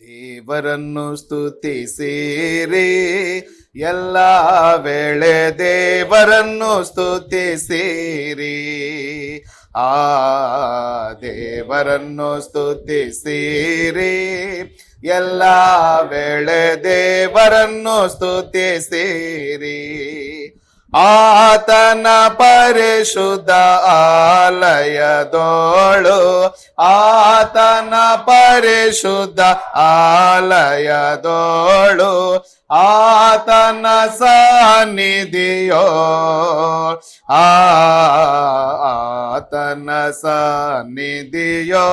ದೇವರನ್ನು ಸ್ತುತಿಸಿರಿ. ಎಲ್ಲ ವೇಳೆ ದೇವರನ್ನು ಸ್ತುತಿಸಿರಿ. ಆ ದೇವರನ್ನು ಸ್ತುತಿಸಿರಿ. ಎಲ್ಲ ವೇಳೆ ದೇವರನ್ನು ಸ್ತುತಿಸಿರಿ. ಆತನ ಪರಿಶುದ್ಧ ಆಲಯದೋಳು. ಆತನ ಪರಿಶುದ್ಧ ಆಲಯದೋಳು. ಆತನ ಸನ್ನಿಧಿಯೋ. ಆತನ ಸನ್ನಿಧಿಯೋ.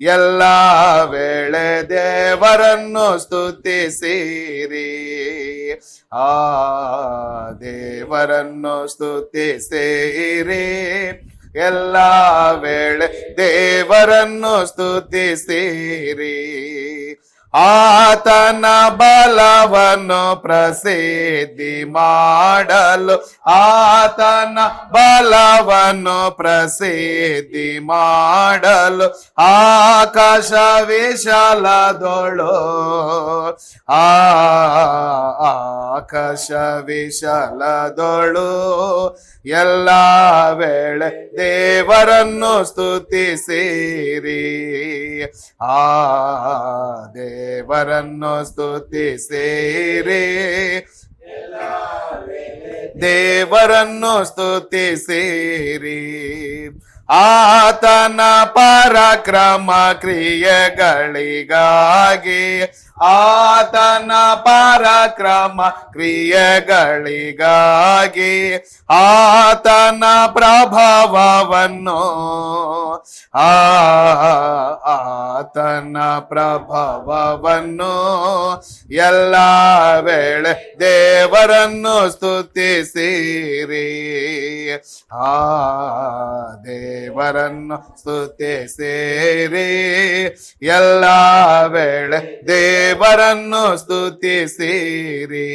ಎಲ್ಲ ವೇಳೆ ದೇವರನ್ನು ಸ್ತುತಿಸಿರಿ. ಆ ದೇವರನ್ನು ಸ್ತುತಿಸಿರಿ ಎಲ್ಲ ವೇಳೆ ದೇವರನ್ನು ಸ್ತುತಿಸಿರಿ ಆತನ ಬಲವನ್ನು ಪ್ರಸಿದ್ಧಿ ಮಾಡಲು, ಆತನ ಬಲವನ್ನು ಪ್ರಸಿದ್ಧಿ ಮಾಡಲು ಆಕಾಶ ವಿಶಾಲದೊಳು. ಆಕಾಶ ವಿಶಾಲದೊಳು. ಎಲ್ಲ ವೇಳೆ ದೇವರನ್ನು ಸ್ತುತಿಸಿರಿ. ಆ ದೇವರನ್ನು ಸ್ತುತಿಸಿರಿ. ದೇವರನ್ನು ಸ್ತುತಿಸಿರಿ. ಆತನ ಪರಾಕ್ರಮ ಕ್ರಿಯೆಗಳಿಗಾಗಿ ಆತನ ಪರಾಕ್ರಮ ಕ್ರಿಯೆಗಳಿಗಾಗಿ ಆತನ ಪ್ರಭಾವವನ್ನು ಆತನ ಪ್ರಭಾವವನ್ನು ಎಲ್ಲ ವೇಳೆ ದೇವರನ್ನು ಸ್ತುತಿಸಿರಿ. ಆ ದೇವರನ್ನು ಸ್ತುತಿಸಿರಿ ಎಲ್ಲ ವೇಳೆ ದೇವರನ್ನು ಸ್ತುತಿಸಿರಿ